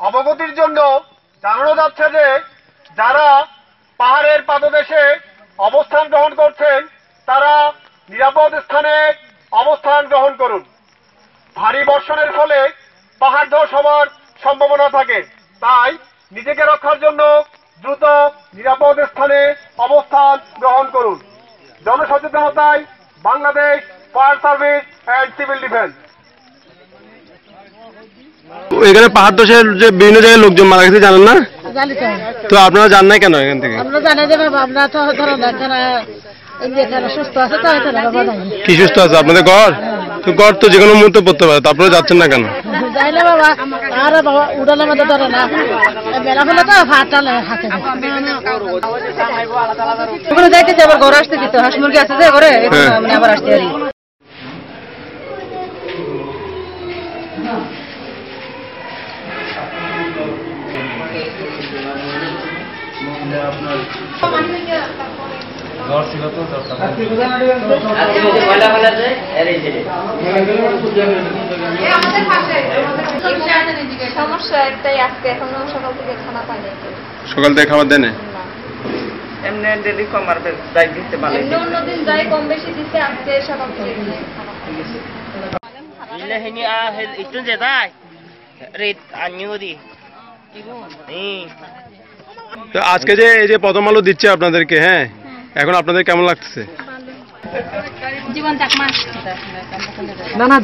অবগতির জন্য জানানো যাচ্ছে যে যারা পাহাড়ের পাদদেশে অবস্থান গ্রহণ করছেন, তারা নিরাপদ স্থানে অবস্থান গ্রহণ করুন। ভারী বর্ষণের ফলে পাহাড় ধস হওয়ার সম্ভাবনা থাকে। তাই নিজেকে রক্ষার জন্য দ্রুত নিরাপদ স্থানে অবস্থান গ্রহণ করুন। জনসচেতনতায় Bangladesh fire service and civil defence. এখানে পাহাড় দশের যে বিভিন্ন জায়গায় লোকজন মারা গেছে জানেন না? তো। আপনারা জান নাই কেন এখান থেকে? না না কি সুস্থ আছে? আপনাদের ঘর? তো ঘর তো যে কোনো মুহূর্তে পড়তে পারে তো আপনারা যাচ্ছেন না কেন? না না। আবার ঘর হাঁস মুরগি আছে যে ঘরে আবার আসতে পারি। সমস্যা একটাই আজকে এখনও সকাল থেকে খাবার দেনে এমনি ডেলি কমার যাই দিতে পারে। অন্যদিন যাই কম বেশি দিতে আজকে সকাল থেকে hel itu তো আজকে যে এই যে প্রথম আলো দিচ্ছে আপনাদেরকে হ্যাঁ এখন আপনাদের কেমন লাগতেছে না না